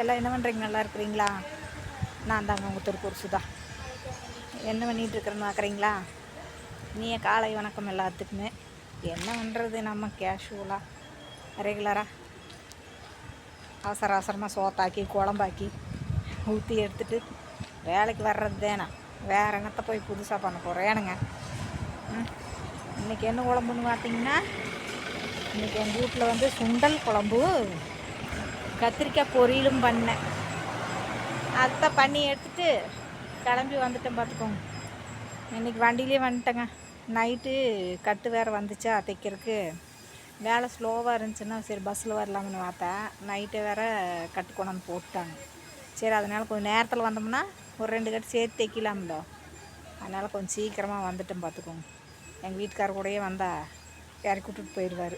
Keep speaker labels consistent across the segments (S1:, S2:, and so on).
S1: எல்லாம் என்ன பண்ணுறீங்க நல்லா இருக்கிறீங்களா? நான் தாங்க உங்கள் திருப்பூர் சுதா. என்ன பண்ணிகிட்டு இருக்கிறேன்னு பார்க்குறீங்களா நீ காலை வணக்கம் எல்லாத்துக்குமே. என்ன பண்ணுறது நம்ம கேஷுவலாக ரெகுலராக அவசர அவசரமாக சோத்தாக்கி குழம்பாக்கி ஊற்றி எடுத்துட்டு வேலைக்கு வர்றது தானே. வேறு என்னத்தை போய் புதுசாக பண்ண போகிறேனுங்க ம். இன்றைக்கி என்ன குழம்புன்னு பார்த்தீங்கன்னா இன்றைக்கி எங்கள் வீட்டில் வந்து சுண்டல் குழம்பு. கத்திரிக்காய் பொரியலும் பண்ணேன். அதை பண்ணி எடுத்துட்டு கிளம்பி வந்துட்டேன் பார்த்துக்கோங்க. இன்றைக்கி வண்டியிலே வந்துட்டேங்க. நைட்டு கட்டு வேறு வந்துச்சா தைக்கிறதுக்கு. வேலை ஸ்லோவாக இருந்துச்சுன்னா சரி பஸ்ஸில் வரலாம்னு பார்த்தேன். நைட்டே வேறு கட்டு கொண்டாந்து போட்டுட்டாங்க. சரி அதனால் கொஞ்சம் நேரத்தில் வந்தோம்னா ஒரு ரெண்டு கட்டு சேர்த்து தைக்கலாம்ல அதனால் கொஞ்சம் சீக்கிரமாக வந்துட்டேன் பார்த்துக்கோங்க. எங்கள் வீட்டுக்கார கூடயே வந்தால் இறக்கி விட்டுட்டு போயிடுவார்.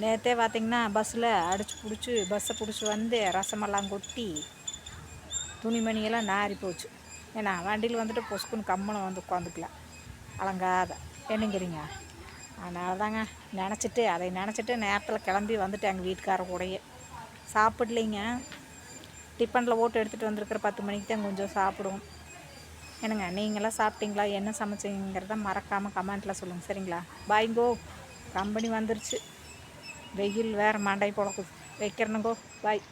S1: நேற்றே பார்த்தீங்கன்னா பஸ்ஸில் அடிச்சு பிடிச்சி பஸ்ஸை பிடிச்சி வந்து ரசமெல்லாம் கொட்டி துணிமணியெல்லாம் நாரி போச்சு. ஏன்னா வண்டியில் வந்துட்டு பொசுக்குன்னு கம்மனை வந்து உட்காந்துக்கலாம். அலங்காத. என்னங்கிறீங்க? அதனால தாங்க நினச்சிட்டு அதை நினச்சிட்டு நேரத்தில் கிளம்பி வந்துட்டு எங்கள் வீட்டுக்கார கூடயே. சாப்பிட்லிங்க. டிஃபனில் ஓட்டு எடுத்துகிட்டு வந்திருக்கிற பத்து மணிக்கு தான் கொஞ்சம் சாப்பிடுவோம். என்னங்க நீங்களாம் சாப்பிட்டீங்களா? என்ன சமைச்சிங்கிறத மறக்காமல் கமெண்ட்டில் சொல்லுங்கள் சரிங்களா? பாய்ங்கோ கம்பெனி வந்துருச்சு. வெயில் வேறு மண்டை பொழக்குது வைக்கிறனுங்கோ பாய்